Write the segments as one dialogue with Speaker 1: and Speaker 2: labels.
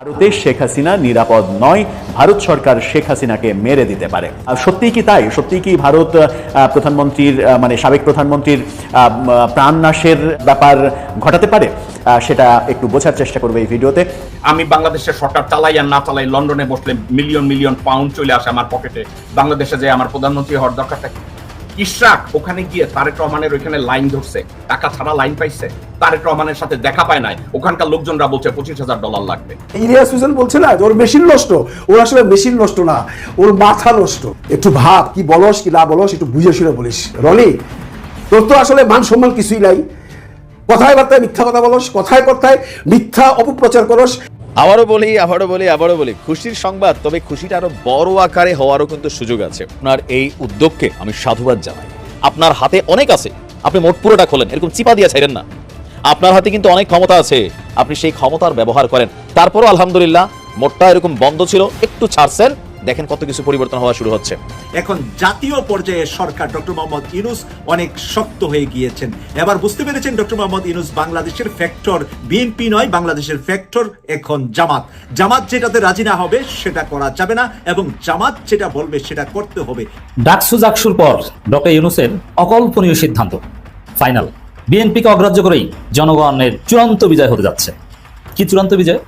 Speaker 1: ভারতে শেখ হাসিনা নিরাপদ নয় ভারত সরকার শেখ হাসিনাকে মেরে দিতে পারে। সত্যিই কি তাই? সত্যিই কি ভারত প্রধানমন্ত্রীর মানে সাবেক প্রধানমন্ত্রীর আহ, উম, প্রাণনাশের ব্যাপার ঘটাতে পারে? সেটা একটু বোঝার চেষ্টা করবে এই ভিডিওতে।
Speaker 2: আমি বাংলাদেশের সরকার চালাই আর না চালাই লন্ডনে বসলে মিলিয়ন মিলিয়ন পাউন্ড চলে আসে আমার পকেটে বাংলাদেশে যে আমার প্রধানমন্ত্রী হওয়ার দরকারটা ইশরাক ওখানে গিয়ে তারেক রহমানের ওইখানে লাইন ধরছে, টাকা ছাড়া লাইন পাইছে, তারেক রহমানের সাথে দেখা পায় নাই, ওখানকার লোকজনরা বলছে পঁচিশ হাজার ডলার লাগবে।
Speaker 3: ইলিয়াস হোসেন বলছে না ওর মেশিন নষ্ট, ওর আসলে মেশিন নষ্ট না, ওর মাথা নষ্ট। একটু ভাব, কি বলস, কি না বলস, একটু বুঝে শুনে বলিস। রনি, তোর তো আসলে মান সম্মান কিছুই নাই। কথায় বার্তায় মিথ্যা কথা বলস, কথায় কথায় মিথ্যা অপপ্রচার করস
Speaker 4: আবারও বলি আবারও বলি আবারও বলি, খুশির সংবাদ, তবে খুশিটা আরও বড় আকারে হওয়ারও কিন্তু সুযোগ আছে। আপনার এই উদ্যোগকে আমি সাধুবাদ জানাই। আপনার হাতে অনেক আছে, আপনি মোট পুরোটা খোলেন, এরকম চিপা দিয়ে ছাইরেন না। আপনার হাতে কিন্তু অনেক ক্ষমতা আছে, আপনি সেই ক্ষমতার ব্যবহার করেন। তারপরও আলহামদুলিল্লাহ, মোটটা এরকম বন্ধ ছিল, একটু ছাড়ছেন দেখেন কত কিছু পরিবর্তন হওয়া শুরু হচ্ছে।
Speaker 5: এখন জাতীয় পর্যায়ে সরকার ডক্টর মোহাম্মদ ইউনুস অনেক শক্ত হয়ে গিয়েছেন। এবার বুঝতে পেরেছেন ডক্টর মোহাম্মদ ইউনুস বাংলাদেশের ফ্যাক্টর বিএনপি নয় বাংলাদেশের ফ্যাক্টর এখন জামাত। জামাত যেটাতে রাজি না হবে সেটা করা যাবে না এবং জামাত যেটা বলবে সেটা করতে হবে।
Speaker 6: ডাকসু জাকসুর পর ডক্টর ইউনুসের অকল্পনীয় সিদ্ধান্ত। ফাইনাল। বিএনপিকে অগ্রাহ্য করেই জনগণের চূড়ান্ত বিজয় হতে যাচ্ছে। কি চূড়ান্ত বিজয়?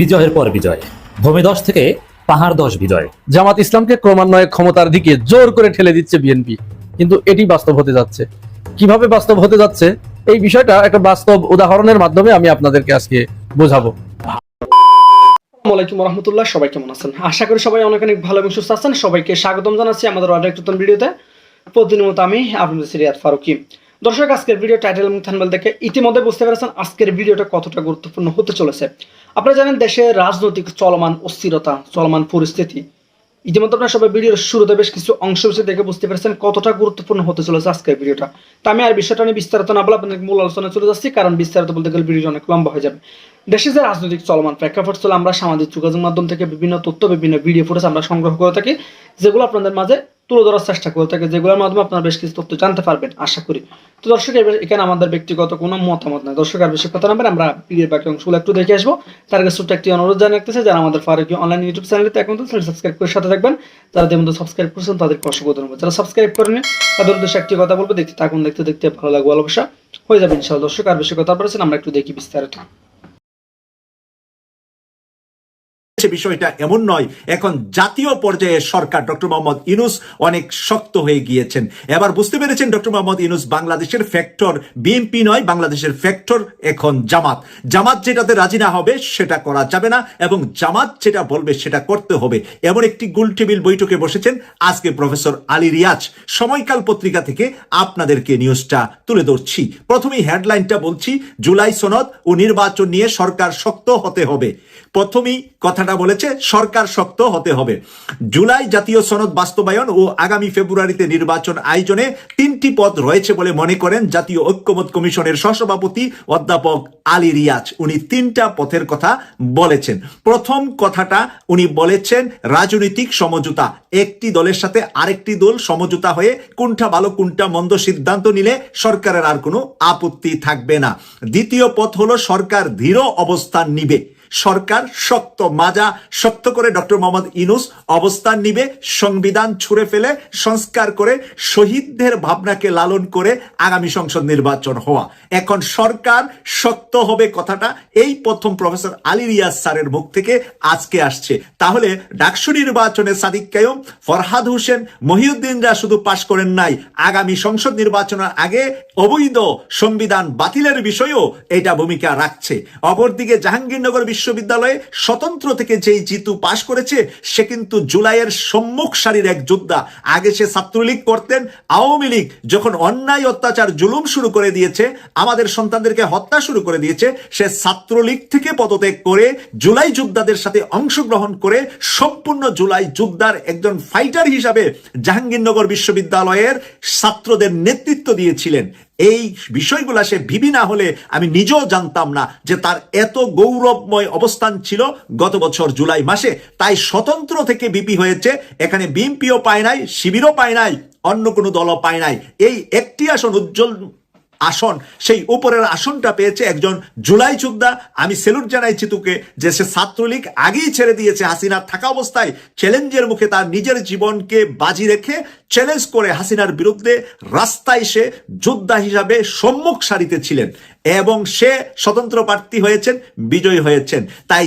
Speaker 6: বিজয়ের পর বিজয়। ভূমিদশ থেকে পাহাড় দশ বিজয়।
Speaker 7: জামাত ইসলামকে ক্রমান্বয়ে ক্ষমতার দিকে জোর করে ঠেলে দিচ্ছে বিএনপি কিন্তু এটি বাস্তব হতে যাচ্ছে। কীভাবে বাস্তব হতে যাচ্ছে? এই বিষয়টা একটা বাস্তব উদাহরণের মাধ্যমে আমি আপনাদেরকে আজকে বোঝাবো।
Speaker 8: আসসালামাইকুম রহমতুল্লাহ সবাই কেমন আছেন? আশা করি সবাই অনেক অনেক ভালো এবং সুস্থ আছেন। সবাইকে স্বাগতম জানাচ্ছি আমাদের অর্ডার একটু ভিডিওতে। প্রতিদিনের মতো আমি আপনাদের সিরিয়াত ফারুকি। দর্শক, আজকের ভিডিও টাইটেল এবং থানবেল দেখে ইতিমধ্যে বুঝতে পেরেছেন আজকের ভিডিওটা কতটা গুরুত্বপূর্ণ হতে চলেছে। আপনারা জানেন, দেশে রাজনৈতিক চলমান অস্থিরতা, চলমান পরিস্থিতি। ইতিমধ্যে আপনারা সবাই ভিডিওর শুরুতে বেশ কিছু অংশ বিষয় দেখে বুঝতে পেরেছেন কতটা গুরুত্বপূর্ণ হতে চলেছে আজকের ভিডিওটা তা আমি আর বিষয়টা নিয়ে বিস্তারিত না বলে আপনাদের মূল আলোচনা চলে যাচ্ছি, কারণ বিস্তারিত বলতে গেলে ভিডিও অনেক লম্বা হয়ে যাবে। দেশে যে রাজনৈতিক চলমান প্রেক্ষাপট চলে, আমরা সামাজিক যোগাযোগ মাধ্যম থেকে বিভিন্ন তথ্য, বিভিন্ন ভিডিও ফুটেজ আমরা সংগ্রহ করে থাকি, যেগুলো আপনাদের মাঝে তুলে ধরার চেষ্টা করে থাকি, যেগুলোর মাধ্যমে আপনারা বেশ কিছু তথ্য জানতে পারবেন, আশা করি। তো দর্শক এখানে আমাদের ব্যক্তিগত কোনো মতামত নাই। দর্শক, আর বেশি কথা নামেন আমরা ভিডিওর বাকি অংশগুলো একটু দেখে আসব। তার কাছে একটি অনুরোধ জানিয়ে রাখতেছে, যারা আমাদের ফারুকি অনলাইন ইউটিউব চ্যানেলতে এখন তো সাবস্ক্রাইব করে সাথে থাকবেন। যারা যেমন সাবস্ক্রাইব করছেন, তাদেরকে অসংখ্য ধন্যবাদ। যারা সাবস্ক্রাইব করেন তাদের উদ্দেশ্যে একটি কথা বলব, দেখতে থাকুন, দেখতে দেখতে ভালো লাগবে ভালোবাসা হয়ে যাবে ইনশাআল্লাহ। দর্শক, আর বেশি কথা বলেছেন আমরা একটু দেখি বিস্তারিত।
Speaker 5: সে বিষয়টা এমন নয়, এখন জাতীয় পর্যায়ে সরকার ডক্টর মোহাম্মদ ইউনুস অনেক শক্ত হয়ে গিয়েছেন। এবার বুঝতে পেরেছেন ডক্টর মোহাম্মদ ইউনুস বাংলাদেশের ফ্যাক্টর বিএনপি নয়, বাংলাদেশের ফ্যাক্টর এখন জামাত। জামাত যেটাতে রাজি না হবে, সেটা করা যাবে না, এবং জামাত যেটা বলবে, সেটা করতে হবে। এমন একটি গোল টেবিল বৈঠকে বসেছেন আজকে প্রফেসর আলী রিয়াজ। সময়কাল পত্রিকা থেকে আপনাদেরকে নিউজটা তুলে ধরছি। প্রথমেই হেডলাইনটা বলছি, জুলাই সনদ ও নির্বাচন নিয়ে সরকার শক্ত হতে হবে। প্রথমেই কথাটা বলেছে, সরকার শক্ত হতে হবে। জুলাই জাতীয় সনদ বাস্তবায়ন ও আগামী ফেব্রুয়ারিতে নির্বাচন আয়োজনে তিনটি পদ রয়েছে বলে মনে করেন জাতীয় ঐক্যমত কমিশনের সহসভাপতি অধ্যাপক আলী রিয়াজ। উনি তিনটা পথের কথা বলেছেন। প্রথম কথাটা উনি বলেছেন, রাজনৈতিক সমঝোতা। একটি দলের সাথে আরেকটি দল সমঝোতা হয়ে কোনটা ভালো, কোনটা মন্দ সিদ্ধান্ত নিলে সরকারের আর কোনো আপত্তি থাকবে না। দ্বিতীয় পথ হলো সরকার ধীর অবস্থান নিবে। সরকার শক্ত মাজা, শক্ত করে ডক্টর মোহাম্মদ ইনুস অবস্থান নিবে, সংবিধান ছুঁড়ে ফেলে, সংস্কার করে, শহীদদের ভাবনাকে লালন করে আগামী সংসদ নির্বাচন হওয়া। এখন সরকার শক্ত হবে কথাটা এই প্রথম প্রফেসর আলী রিয়াজ স্যারের মুখ থেকে আজকে আসছে। তাহলে ডাকসু নির্বাচনে সাদিক কায়ুম, ফরহাদ হোসেন, মহিউদ্দিনরা শুধু পাশ করেন নাই, আগামী সংসদ নির্বাচনের আগে অবৈধ সংবিধান বাতিলের বিষয়েও এটা ভূমিকা রাখছে। অপরদিকে জাহাঙ্গীরনগর বিশ্ববিদ্যালয়ে স্বতন্ত্র থেকে যেই জিতু পাশ করেছে, সে কিন্তু জুলাইয়ের সম্মুখ সারির এক যোদ্ধা। আগে সে ছাত্রলীগ করতেন, আওয়ামী লীগ যখন অন্যায়, অত্যাচার, জুলুম শুরু করে দিয়েছে, আমাদের সন্তানদেরকে হত্যা শুরু করে দিয়েছে, সে ছাত্রলীগ থেকে পদত্যাগ করে জুলাই যোদ্ধাদের সাথে অংশগ্রহণ করে সম্পূর্ণ জুলাই যোদ্ধার একজন ফাইটার হিসাবে জাহাঙ্গীরনগর বিশ্ববিদ্যালয়ের ছাত্রদের নেতৃত্ব দিয়েছিলেন। এই বিষয়গুলা সে ভিবি না হলে আমি নিজেও জানতাম না যে তার এত গৌরবময় অবস্থান ছিল গত বছর জুলাই মাসে। তাই স্বতন্ত্র থেকে বিপি হয়েছে। এখানে বিএমপিও পায় নাই, শিবিরও পায় নাই, অন্য কোনো দলও পায় নাই। এই একটি আসন উজ্জ্বল আসন, সেই উপরের আসনটা পেয়েছে একজন জুলাই যোদ্ধা। আমি সেলুট জানাই চিতুকে যে সে ছাত্রলীগ আগেই ছেড়ে দিয়েছে। হাসিনা থাকা অবস্থায় চ্যালেঞ্জের মুখে তার নিজের জীবনকে বাজি রেখে চ্যালেঞ্জ করে হাসিনার বিরুদ্ধে রাস্তায় সে যোদ্ধা হিসাবে সম্মুখ সারিতে ছিলেন এবং সে স্বতন্ত্র প্রার্থী হয়েছেন, বিজয়ী হয়েছেন। তাই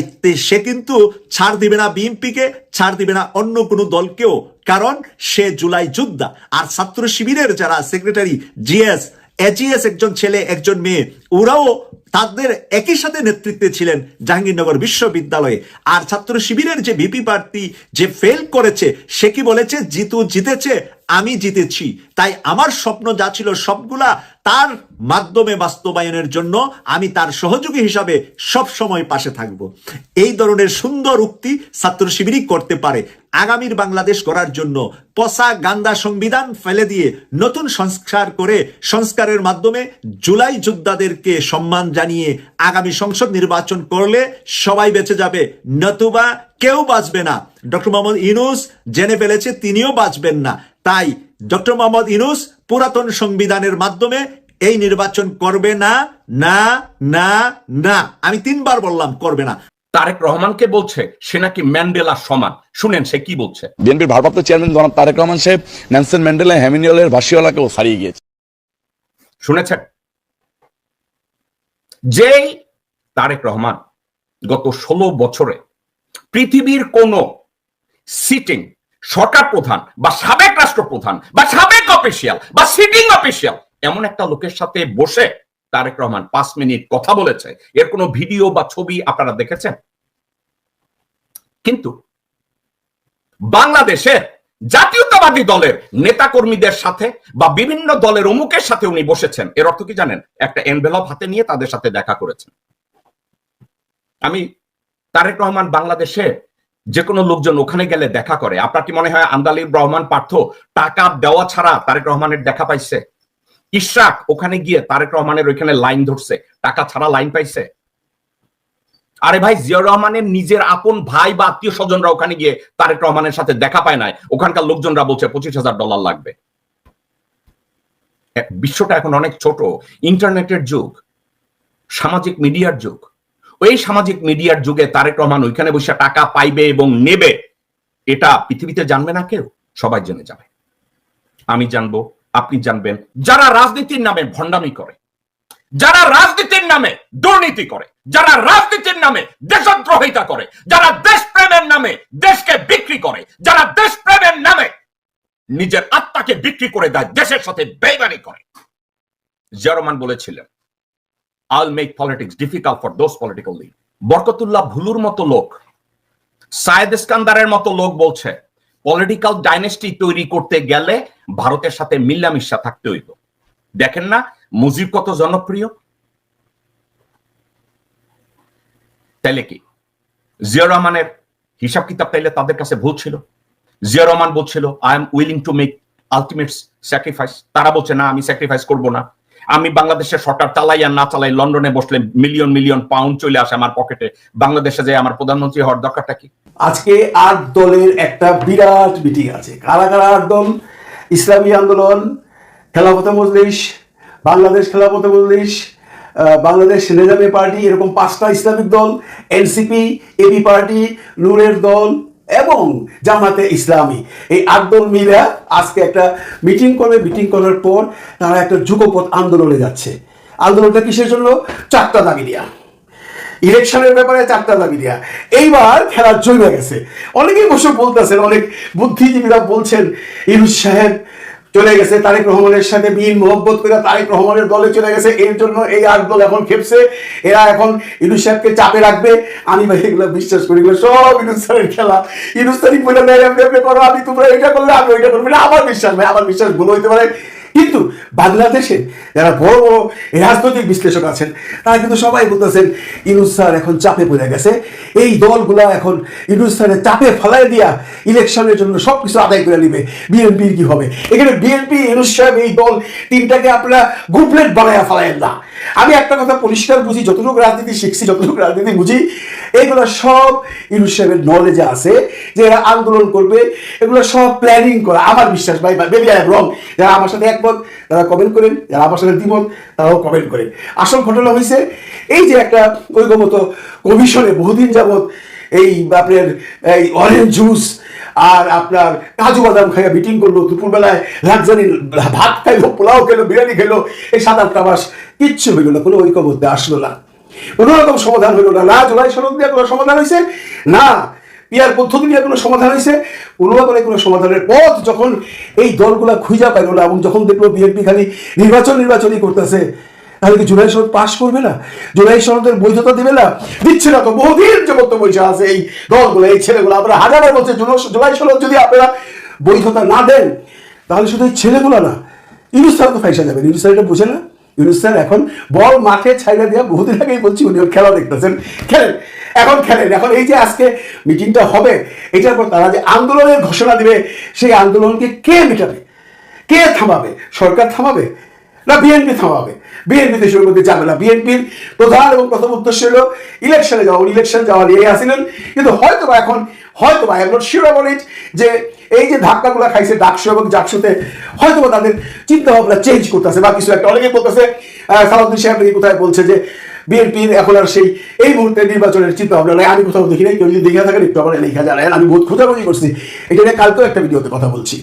Speaker 5: সে কিন্তু ছাড় দিবে না বিএনপিকে, ছাড় দিবে না অন্য কোনো দলকেও। কারণ সে জুলাই যোদ্ধা। আর ছাত্র শিবিরের যারা সেক্রেটারি জিএস এজিএস একজন ছেলে, একজন মেয়ে। ওরাও তাদের একই সাথে নেতৃত্বে ছিলেন জাহাঙ্গীরনগর বিশ্ববিদ্যালয়ে। আর ছাত্র শিবিরের যে ভিপি প্রার্থী যে ফেল করেছে, সে কি বলেছে? জিতু জিতেছে আমি জিতেছি। তাই আমার স্বপ্ন যা ছিল সবগুলা তার মাধ্যমে বাস্তবায়নের জন্য আমি তার সহযোগী হিসাবে সব সময় পাশে থাকব। এই ধরনের সুন্দর উক্তি ছাত্র শিবিরই করতে পারে। আগামীর বাংলাদেশ গড়ার জন্য পসা গান্দা সংবিধান ফেলে দিয়ে নতুন সংস্কার করে সংস্কারের মাধ্যমে জুলাই যোদ্ধাদেরকে সম্মান জানিয়ে আগামী সংসদ নির্বাচন করলে সবাই বেঁচে যাবে। নতুবা কেউ বাঁচবে না। ডক্টর মোহাম্মদ ইনুস জেনে ফেলেছে তিনিও বাঁচবেন না। তাই ডক্টর মোহাম্মদ ইনুস পুরাতন সংবিধানের মাধ্যমে এই নির্বাচন করবে না না না না। আমি তিনবার বললাম করবে না।
Speaker 2: তারেক রহমানকে বলছে সে নাকি ম্যান্ডেলার সমান। শুনেন সে কি বলছে।
Speaker 9: বিএনপির ভারপ্রাপ্ত চেয়ারম্যান জনাব তারেক রহমান সাহেব ন্যানসেন ম্যান্ডেলা হ্যামিনিয়লের ভাসিওয়ালাকেও ছাড়িয়ে গিয়েছে।
Speaker 2: শুনেছেন? যেই তারেক রহমান গত ষোলো বছরে পৃথিবীর কোন সিটিং সরকার প্রধান বা সাবেক রাষ্ট্রপ্রধান বা সাবেক অফিসিয়াল বা সিটিং অফিসিয়াল এমন একটা লোকের সাথে বসে তারেক রহমান পাঁচ মিনিট কথা বলেছে। এর কোনো ভিডিও বা ছবি আপনারা দেখেছেন? কিন্তু বাংলাদেশের জাতীয়তাবাদী দলের নেতাকর্মীদের সাথে বা বিভিন্ন দলের অমুকের সাথে উনি বসেছেন। এর অর্থ কি জানেন? একটা এনভেলপ হাতে নিয়ে তাদের সাথে দেখা করেছেন। আমি তারেক রহমান বাংলাদেশে যে কোনো লোকজন ওখানে গেলে দেখা করে। আপনার কি মনে হয় আন্দালিব রহমান পার্থ টাকা দেওয়া ছাড়া তারেক রহমানের দেখা পাইছে? ইশরাক ওখানে গিয়ে তারেক রহমানের ওইখানে লাইন ধরছে, টাকা ছাড়া লাইন পাইছে? আরে ভাই, জিয়াউর রহমানের নিজের আপন ভাই বা আত্মীয় স্বজনরা ওখানে গিয়ে তারেক রহমানের সাথে দেখা পায় নাই। ওখানকার লোকজনরা বলছে পঁচিশ হাজার ডলার লাগবে। বিশ্বটা এখন অনেক ছোট। ইন্টারনেটের যুগ, সামাজিক মিডিয়ার যুগ। ওই সামাজিক মিডিয়ার যুগে তারেক রহমান ওইখানে বসে টাকা পাইবে এবং নেবে, এটা পৃথিবীতে জানবে না কেউ? সবাই জেনে যাবে। আমি জানব, আপনি জানবেন। যারা রাজনীতির নামে ভণ্ডামি করে, যারা রাজনীতির নামে দুর্নীতি করে, যারা রাজনীতির নামে দেশদ্রোহিতা করে, যারা দেশপ্রেমের নামে দেশকে বিক্রি করে, যারা দেশপ্রেমের নামে নিজের আত্মাকে বিক্রি করে দেয়, দেশের সাথে বেইমানি করে। জিয়ারমান বলেছিলেন I'll make politics difficult for those political lead Barkatullah ভুলুর মতো লোক, সায়েদ ইস্কান্দারের মতো লোক বলছে পলিটিক্যাল ডাইনেস্টি তৈরি করতে গেলে ভারতের সাথে মিল্লামিশা থাকতে হইব। দেখেন না, মুজিব কত জনপ্রিয়? তাইলে কি? জিয়া রহমানের হিসাব কিতাব তাইলে তাদের কাছে ভুল ছিল। জিয়া রহমান বলছিল I am willing to make ultimate sacrifice তারা বলছে, না, আমি স্যাক্রিফাইস করব না। আমি বাংলাদেশের সরকার চালাই আর না চালাই, লন্ডনে বসলে মিলিয়ন মিলিয়ন পাউন্ড চলে আসে আমার পকেটে বাংলাদেশে যে আমার প্রধানমন্ত্রী হওয়ার দরকারটা কি?
Speaker 3: আজকে আট দলের একটা বিরাট মিটিং আছে। কারা কারা আট দল? ইসলামী আন্দোলন, খেলাফতে মজলিস, বাংলাদেশ খেলাফতে মজলিস বাংলাদেশ নিজামী পার্টি, এরকম পাঁচটা ইসলামিক দল, এনসিপি এবি পার্টি, নূরের দল এবং জামাতে ইসলামী। এই আট মিলে আজকে একটা মিটিং করবে মিটিং করার পর তারা একটা যুগপথ আন্দোলনে যাচ্ছে। আন্দোলনটা কিসের জন্য? চারটা দাবি দেওয়া ইলেকশনের ব্যাপারে চারটা দাবি দেওয়া এইবার খেলা জমে গেছে। অনেকেই বসে বলতেছেন, অনেক বুদ্ধিজীবীরা বলছেন, ইরুজ সাহেব চলে গেছে তারেক রহমানের সাথে বিন মোহব্বত করে তারেক রহমানের দলে চলে গেছে। এর জন্য এই আট দল এখন খেপছে। এরা এখন ইনুস সাহেবকে চাপে রাখবে। আমি ভাই এগুলো বিশ্বাস করি সব ইনুস স্যারের খেলা। ইনুস স্যারই বলে এমনি করো, আমি তোমরা এটা করলে, আমি ওইটা করব। না আমার বিশ্বাস ভাই, আমার বিশ্বাস ভুল হইতে পারে। কিন্তু বাংলাদেশে যারা বড় বড় রাজনৈতিক বিশ্লেষক আছেন, তারা কিন্তু সবাই বলতেছেন, ইনুস স্যার এখন চাপে পড়ে গেছে। এই দলগুলা এখন ইনুস স্যারের চাপে ফেলাই দিয়া ইলেকশনের জন্য সব কিছু আদায় করে নিবে। বিএনপির কি হবে? এখানে বিএনপি ইনুস সাহেব, এই দল, তিনটাকে আপনারা গুপলেট বানাইয়া ফেলাইন না। আমি একটা কথা পরিষ্কার বুঝি, যতটুকু রাজনীতি শিখছি, যতটুকু রাজনীতি বুঝি, এগুলো সব ইনুস সাহেবের নলেজে আছে যে এরা আন্দোলন করবে, এগুলো সব প্ল্যানিং করা। আমার বিশ্বাস ভাই বেবি আই রং যারা আমার সাথে একমত তারা তারা কমেন্ট করেন, যারা আমার সাথে দ্বিমত তারাও কমেন্ট করেন। আসল ঘটনা হয়েছে এই যে একটা ঐকমত কমিশনে বহুদিন যাবৎ এই আপনার এই অরেঞ্জ জুস আর আপনার কাজু বাদাম খাইয়া মিটিং করল, দুপুরবেলায় লাক্সারি ভাত খাইলো, পোলাও খেলো, বিরিয়ানি খেলো, এই সাত আটটা মাস কিচ্ছু হইল না, কোনো ঐক্যবদ্ধে আসলো না। কোনো রকম সমাধান হইল না। না জুলাই সনদ দিয়ে কোনো সমাধান হয়েছে না পিয়ার পদ্ধতি নিয়ে কোনো সমাধান হয়েছে? কোনো রকমের কোনো সমাধানের পথ যখন এই দলগুলা খুঁজা পাইল না এবং যখন দেখল বিএনপি খালি নির্বাচন, নির্বাচনই করতেছে, তাহলে কি জুলাই সনদ পাশ করবে না? জুলাই সনদের বৈধতা দেবে না? দিচ্ছে না তো বহুদিন যাবত তো বসে আছে এই দলগুলো, এই ছেলেগুলো। আপনারা হাজার বলছে জুলাই- সনদ যদি আপনারা বৈধতা না দেন, তাহলে শুধু এই ছেলেগুলো না, ইউনুস স্যার তো ফাইসা যাবে ইউনুস স্যার এটা বুঝে না? ইউনুস স্যার এখন বল মাঠে ছাইড়া দেওয়া বহুদিন আগেই বলছি, উনি খেলা দেখতেছেন। খেলেন। এখন খেলেন। এখন এই যে আজকে মিটিংটা হবে, এটার পর তারা যে আন্দোলনের ঘোষণা দিবে, সেই আন্দোলনকে কে মেটাবে? কে থামাবে? সরকার থামাবে? না বিএনপি থামাবে? বিএনপি দেশের মধ্যে যাবে না বিএনপির প্রধান এবং প্রথম উদ্দেশ্য হলো ইলেকশনে যাওয়া। ইলেকশন যাওয়া নিয়ে আসিলেন কিন্তু হয়তো বা এখন হয়তো বা এমন শিওর যে এই যে ধাক্কাগুলো খাইছে ডাকসু এবং জাকসুতে হয়তো বা তাদের চিন্তা ভাবনা চেঞ্জ করতেছে বা কিছু একটা। অনেকে বলতেছে সালাউদ্দিন সাহেব কোথায় বলছে যে বিএনপির এখন আর সেই, এই মুহূর্তে নির্বাচনের চিন্তা ভাবনা নাই। আমি কোথাও দেখি নাই, কেউ যদি দেখে থাকেন একটু আমার লেখা জানেন আমি বহুত খোঁজাখুঁজি করছি। এটা নিয়ে কালকেও একটা ভিডিওতে কথা বলছি।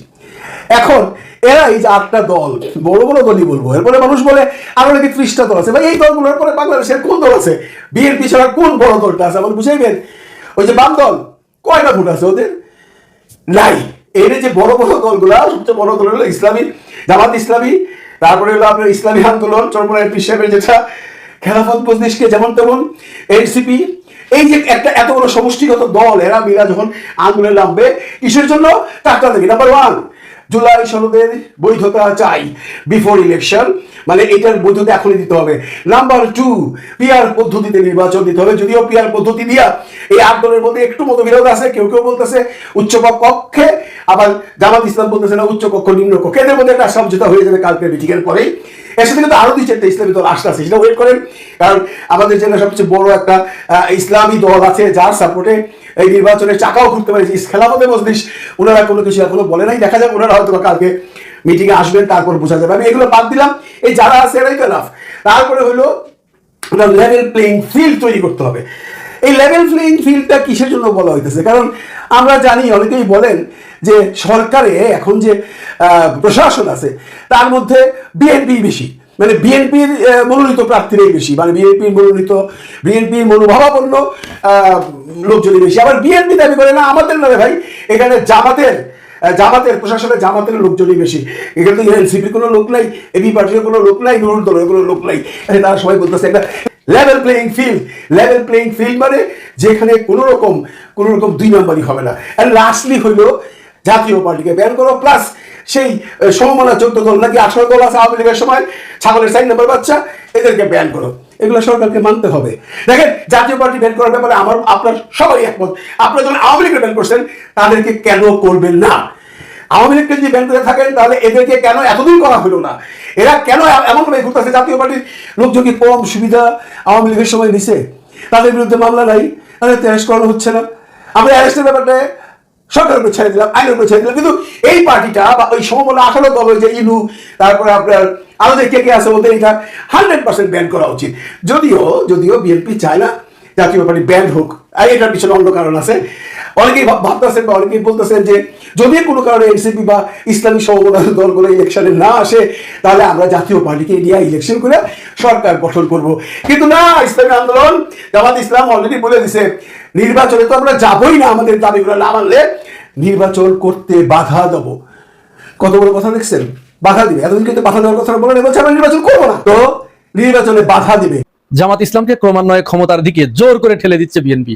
Speaker 3: এখন এরা এই যে আটটা দল, বড় বড় দলই বলব। এরপরে মানুষ বলে, আরও নাকি ত্রিশটা দল আছে। ভাই, এই দলগুলোর পরে বাংলাদেশের কোন দল আছে? বিএনপি ছাড়া কোন বড় দলটা আছে? আমার বুঝাইবেন? ওই যে বাম দল, কয়টা ভোট আছে ওদের? নাই। এর যে বড় বড় দলগুলা, সবচেয়ে বড় দল হলো ইসলামী জামাত ইসলামী, তারপরে হলো আপনার ইসলামী আন্দোলন চরমরায় পিসাবের যেটা খেলাফত মজলিসকে যেমন তেমন এনসিপি এই যে একটা এত বড় সমষ্টিগত দল, এরা মিলা যখন আন্দোলনে নামবে, কিসের জন্য? টাকা দেখি নাম্বার ওয়ান জুলাই সনদের বৈধতা চাই বিফোর ইলেকশন মানে এটার বৈধতা এখনই দিতে হবে। নাম্বার টু পিয়ার পদ্ধতিতে নির্বাচন দিতে হবে। যদিও পিয়ার পদ্ধতি দিয়া এই আন্দোলনের মধ্যে একটু মতবিরোধ আছে, কেউ কেউ বলতেছে উচ্চ কক্ষে, আবার জামাত ইসলাম বলতেছে না উচ্চ কক্ষ নিম্ন কক্ষ। এদের মধ্যে একটা সমঝোতা হয়ে যাবে কালকে মিটিংয়ের পরেই। এর সাথে কিন্তু আরও দুই চারটে ইসলামী দল আসতে আছে। সেটা ওয়েট করেন, কারণ আমাদের জেলা সবচেয়ে বড় একটা ইসলামী দল আছে যার সাপোর্টে এই নির্বাচনের চাকাও ঘুরতে পারে। খেলাফতে মজলিস ওনারা কোনো কিছু এখনও বলে নাই। দেখা যাক ওনারা হয়তো কালকে মিটিং এ আসবেন, তারপর বোঝা যাবে। আমি এগুলো বাদ দিলাম। এই যারা আছে, এরাই তো। তারপরে হলো লেভেল প্লেইং ফিল্ড তৈরি করতে হবে। এই লেভেল প্লেইং ফিল্ডটা কিসের জন্য বলা হইতেছে? কারণ আমরা জানি, অনেকেই বলেন যে সরকারে এখন যে প্রশাসন আছে, তার মধ্যে বিএনপি বেশি। মানে বিএনপির মনোনীত প্রার্থীরাই বেশি। মানে বিএনপির মনোনীত বিএনপির মনোভাবাপন্ন লোকজনই বেশি। আবার বিএনপি দাবি করে, না, আমাদের নয় ভাই, এখানে জামাতের জামাতের, প্রশাসনের জামাতের লোকজনই বেশি। এখানে তো এনসিপির কোনো লোক নাই, এবি পার্টির কোনো লোক নাই, নুরুল দলের কোনো লোক নাই। তারা সবাই বলতেছে, একটা level playing field level playing field মানে যেখানে কোনো রকম কোনো রকম দুই নম্বরই হবে না। আর লাস্টলি হইল জাতীয় পার্টিকে ব্যান করো। প্লাস সেই সমমনা চোদ্দ দল নাকি আঠারো দল আছে আওয়ামী লীগের সময়, ছাগলের সাইন নাম্বার বাচ্চা, এদেরকে ব্যান করো। এগুলো সরকারকে মানতে হবে। দেখেন, জাতীয় পার্টি ব্যান করার ব্যাপারে আমার, আপনার সবাই একমত। আপনারা যখন আওয়ামী লীগের ব্যান করছেন, তাদেরকে কেন করবেন না? আওয়ামী লীগকে যদি ব্যান করে থাকেন, তাহলে এদেরকে কেন এতদিন করা হলো না? এরা কেন এমন ভাবে ঘুরতেছে? জাতীয় পার্টির লোকজন কি কম সুবিধা আওয়ামী লীগের সময় নিছে? তাদের বিরুদ্ধে মামলা নাই, তাদের অ্যারেস্ট করানো হচ্ছে না। আমরা অ্যারেস্টের ব্যাপারটা সরকারের উপর ছেড়ে দিলাম, আইনের উপর ছেড়ে দিলাম। কিন্তু এই পার্টিটা বা ওই সমবল আঠারো দল যে ইনু, তারপরে আপনার যে কে কে আছে ওদের, এটা হান্ড্রেড পার্সেন্ট ব্যান করা উচিত। যদিও যদিও বিএনপি চায় না জাতীয় পার্টি ব্যান হোক। আর এটার পিছনে অন্য কারণ আছে। অনেকেই ভাবতেছেন বা অনেকেই বলতেছেন যে যদি কোনো কারণে এনসিপি বা ইসলামী সমবাদ দলগুলো ইলেকশনে না আসে, তাহলে আমরা জাতীয় পার্টিকে নিয়ে ইলেকশন করে সরকার গঠন করব। কিন্তু না, ইসলামী আন্দোলন, জামাত ইসলাম অলরেডি বলে দিছে, নির্বাচনে তো আমরা যাবই না আমাদের দাবিগুলো না মানলে, নির্বাচন করতে বাধা দেবো। কত বড় কথা দেখছেন? বাধা দিবে। এতদিন কিন্তু বাধা দেওয়ার কথা বলে বলছে আমরা নির্বাচন করব না। তো নির্বাচনে বাধা দিবে।
Speaker 7: জামাত ইসলামকে ক্রমান্বয়ে ক্ষমতার দিকে জোর করে ঠেলে দিচ্ছে বিএনপি।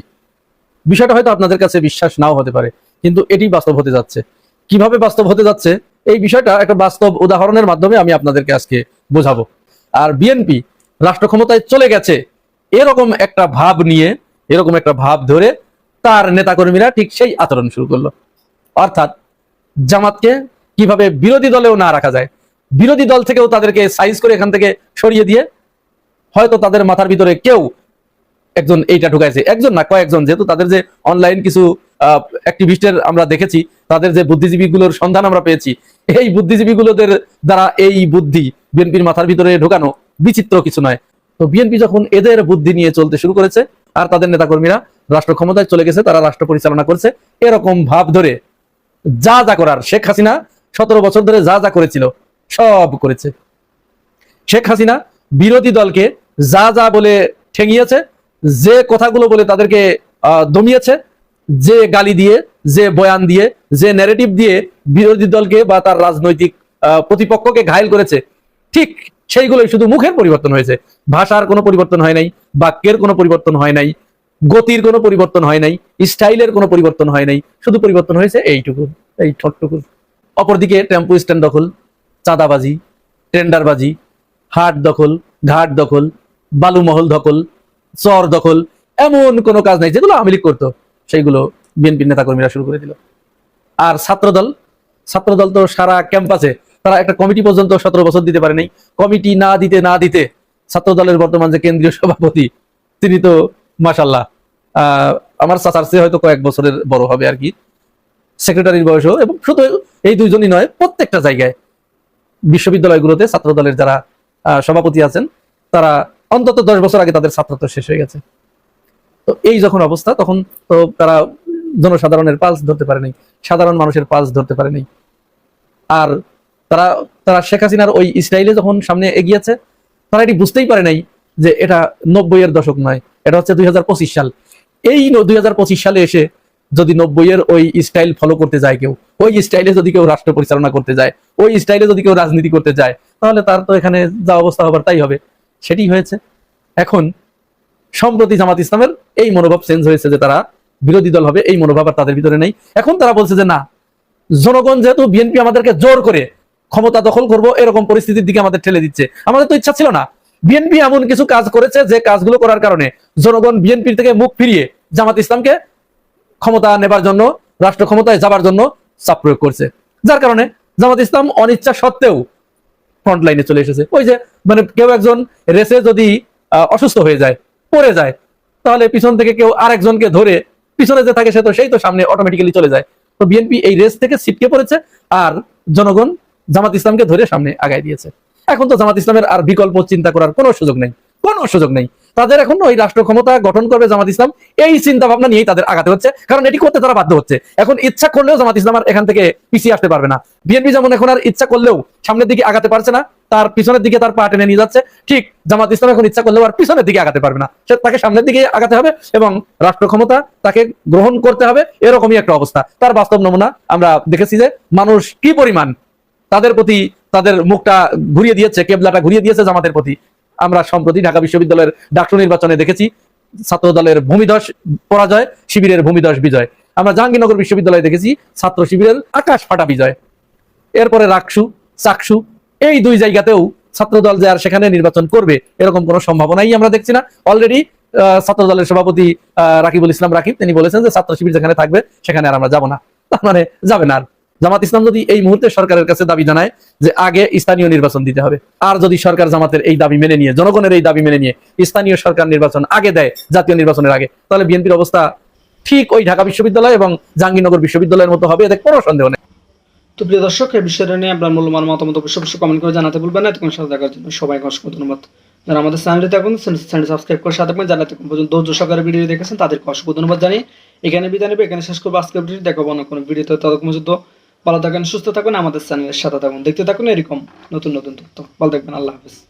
Speaker 7: বিষয়টা হয়তো আপনাদের কাছে বিশ্বাস নাও হতে পারে, কিন্তু এটি বাস্তব হতে যাচ্ছে। কীভাবে বাস্তব হতে যাচ্ছে? এই বিষয়টা একটা বাস্তব উদাহরণের মাধ্যমে আমি আপনাদেরকে আজকে বোঝাবো। আর বিএনপি রাষ্ট্র ক্ষমতায় চলে গেছে, এরকম একটা ভাব নিয়ে, এরকম একটা ভাব ধরে তার নেতাকর্মীরা ঠিক সেই আচরণ শুরু করল। অর্থাৎ জামাতকে কীভাবে বিরোধী দলেও না রাখা যায়, বিরোধী দল থেকেও তাদেরকে সাইজ করে এখান থেকে সরিয়ে দিয়ে, হয়তো তাদের মাথার ভিতরে কেউ একজন এইটা ঢুকাইছে। একজন না, কয়েকজন, যেহেতু তাদের যে অনলাইন কিছু অ্যাক্টিভিস্টের আমরা দেখেছি, তাদের যে বুদ্ধিজীবীগুলোর সন্ধান আমরা পেয়েছি, এই বুদ্ধিজীবীগুলোদের দ্বারা এই বুদ্ধি বিএনপির মাথার ভিতরে ঢোকানো বিচিত্র কিছু নয়। তো বিএনপি যখন এদের বুদ্ধি নিয়ে চলতে শুরু করেছে, আর তাদের নেতাকর্মীরা রাষ্ট্র ক্ষমতায় চলে গেছে, তারা রাষ্ট্র পরিচালনা করছে, এরকম ভাব ধরে যা যা করার শেখ হাসিনা সতেরো বছর ধরে যা যা করেছিল, সব করেছে। শেখ হাসিনা বিরোধী দলকে যা যা বলে ঠেঙিয়েছে যে কথাগুলো বলে তাদেরকে দমিয়েছে, যে গালি দিয়ে, যে বয়ান দিয়ে, যে ন্যারেটিভ দিয়ে বিরোধী দলকে বা তার রাজনৈতিক প্রতিপক্ষকে ঘায়ল করেছে, ঠিক সেইগুলোই শুধু মুখের পরিবর্তন হয়েছে। ভাষার কোনো পরিবর্তন হয় নাই, বাক্যের কোনো পরিবর্তন হয় নাই, গতির কোনো পরিবর্তন হয় নাই, স্টাইলের কোনো পরিবর্তন হয় নাই, শুধু পরিবর্তন হয়েছে এইটুকু, এই ঠোঁটটুকু অপরদিকে টেম্পো স্ট্যান্ড দখল, চাঁদাবাজি, টেন্ডারবাজি, হাট দখল, ঘাট দখল, বালুমহল দখল চর দখল, এমন কোনো কাজ নাই যেগুলো আওয়ামী লীগ করতো। সেইগুলো বিএনপির নেতাকর্মীরা শুরু করে দিল। আর ছাত্রদল ছাত্রদল তো সারা ক্যাম্পাসে, তারা একটা কমিটি পর্যন্ত সতেরো বছর দিতে পারে নাই কমিটি না দিতে না দিতে ছাত্রদলের বর্তমান যে কেন্দ্রীয় সভাপতি, তিনি তো মাসাল্লাহ আমার চাচার চেয়ে হয়তো কয়েক বছরের বড় হবে আর কি। সেক্রেটারির বয়সও এবং শুধু এই দুইজনই নয়, প্রত্যেকটা জায়গায় বিশ্ববিদ্যালয়গুলোতে ছাত্র দলের যারা সভাপতি আছেন, তারা অন্তত দশ বছর আগে তাদের ছাত্রত্ব শেষ হয়ে গেছে। তো এই যখন অবস্থা, তখন তো তারা জনসাধারণের পালস ধরতে পারে নাই, সাধারণ মানুষের পালস ধরতে পারেনি আর তারা তারা শেখ হাসিনার ওই স্টাইলে যখন সামনে এগিয়েছে, তারা এটি বুঝতেই পারে নাই যে এটা নব্বই এর দশক নয়, এটা হচ্ছে দুই হাজার পঁচিশ সাল। এই দুই হাজার পঁচিশ সালে এসে যদি নব্বই এর ওই স্টাইল ফলো করতে যায় কেউ, ওই স্টাইলে যদি কেউ রাষ্ট্র পরিচালনা করতে যায়, ওই স্টাইলে যদি কেউ রাজনীতি করতে যায়, তাহলে তার তো এখানে যা অবস্থা হবার তাই হবে। সেটি হয়েছে। এখন, সম্প্রতি জামাত ইসলামের এই মনোভাব চেঞ্জ হয়েছে যে তারা বিরোধী দল হবে, এই মনোভাব আর তাদের ভিতরে নেই। এখন তারা বলছে যে, না, জনগণ যেহেতু বিএনপি আমাদেরকে জোর করে ক্ষমতা দখল করব, এরকম পরিস্থিতির দিকে আমাদের ঠেলে দিচ্ছে। আমাদের তো ইচ্ছা ছিল না। বিএনপি এমন কিছু কাজ করেছে যে কাজগুলো করার কারণে জনগণ বিএনপির থেকে মুখ ফিরিয়ে জামাত ইসলামকে ক্ষমতা নেবার জন্য, রাষ্ট্র ক্ষমতায় যাবার জন্য চাপ প্রয়োগ করছে। যার কারণে জামাত ইসলাম অনিচ্ছা সত্ত্বেও ফ্রন্ট লাইনে চলে এসেছে। ওই যে মানে কেউ একজন রেসে যদি অসুস্থ হয়ে যায়, পড়ে যায়, তাহলে পিছন থেকে কেউ আরেকজনকে ধরে পিছনে যে থাকে সে তো, সেই তো সামনে অটোমেটিক্যালি চলে যায়। তো বিএনপি এই রেস থেকে ছিটকে পড়েছে আর জনগণ জামাত ইসলামকে ধরে সামনে আগায় দিয়েছে। এখন তো জামাত ইসলামের আর বিকল্প চিন্তা করার কোনো সুযোগ নেই। কোনো সুযোগ নেই। তাদের এখন ওই রাষ্ট্র ক্ষমতা গঠন করবে জামাত ইসলাম। এই চিন্তা ভাবনা নিয়েই তাদের আগাতে হচ্ছে, কারণ এটি করতে তারা বাধ্য হচ্ছে। এখন ইচ্ছা করলেও জামাত ইসলাম আর এখান থেকে পিছিয়ে আসতে পারবে না। বিএনপি যেমন এখন আর ইচ্ছা করলেও সামনের দিকে আগাতে পারছে না, তার পিছনের দিকে তার পা টেনে নিয়ে যাচ্ছে। ঠিক জামাত ইসলাম এখন ইচ্ছা করলেও আর পিছনের দিকে আগাতে পারবে না। সে তাকে সামনের দিকে আগাতে হবে এবং রাষ্ট্র ক্ষমতা তাকে গ্রহণ করতে হবে, এরকমই একটা অবস্থা। তার বাস্তব নমুনা আমরা দেখেছি যে মানুষ কি পরিমাণ তাদের প্রতি তাদের মুখটা ঘুরিয়ে দিয়েছে, কেবলাটা ঘুরিয়ে দিয়েছে জামাতের প্রতি। আমরা সম্প্রতি ঢাকা বিশ্ববিদ্যালয়ের ডাক্তার নির্বাচনে দেখেছি ছাত্র দলের ভূমিধস পরাজয়, শিবিরের ভূমিধস বিজয়। আমরা জাহাঙ্গীরনগর বিশ্ববিদ্যালয়ে দেখেছি, ছাত্র শিবিরের আকাশ ফাটা বিজয়। এরপরে রাকসু, চাকসু, এই দুই জায়গাতেও ছাত্রদল যে আর সেখানে নির্বাচন করবে, এরকম কোনো সম্ভাবনাই আমরা দেখছি না। অলরেডি ছাত্র দলের সভাপতি রাকিবুল ইসলাম রাকিব, তিনি বলেছেন যে ছাত্র শিবির যেখানে থাকবে, সেখানে আর আমরা যাব না। তার মানে যাবে না আর। জামাত ইসলাম যদি এই মুহূর্তে সরকারের কাছে দাবি জানায় যে আগে স্থানীয় নির্বাচন দিতে হবে, আর যদি সরকার জামাতের এই দাবি মেনে নিয়ে, জনগণের এই দাবি মেনে নিয়ে স্থানীয় সরকার নির্বাচন আগে দেয় জাতীয় নির্বাচনের আগে, তাহলে বিএনপির অবস্থা ঠিক ওই ঢাকা বিশ্ববিদ্যালয় এবং জাহাঙ্গীরনগর বিশ্ববিদ্যালয়ের মতো হবে, এতে কোনো সন্দেহ নেই।
Speaker 8: তো প্রিয় দর্শক এই বিষয়টা নিয়ে আপনার মূল্যবান মতামত অবশ্যই অবশ্যই কমেন্ট করে জানাতে ভুলবেন না। এতক্ষণ সাথে দেখার জন্য সবাইকে অসংখ্য ধন্যবাদ। যারা আমাদের চ্যানেলটি থাকুন চ্যানেল সাবস্ক্রাইব করে সাথে থাকবেন। যারা পর্যন্ত ধৈর্য সহকারে ভিডিও দেখেছেন, তাদেরকে অসংখ্য ধন্যবাদ জানিয়ে এখানে বিদায় নেবে। এখানে শেষ করব আজকের ভিডিও দেখাবো না কোনো ভিডিওতে। ততক্ষণ পর্যন্ত ভালো থাকেন, সুস্থ থাকুন, আমাদের চ্যানেলের সাথে থাকুন। দেখতে থাকুন এরকম নতুন নতুন তথ্য। ভালো থাকবেন, আল্লাহ হাফিজ।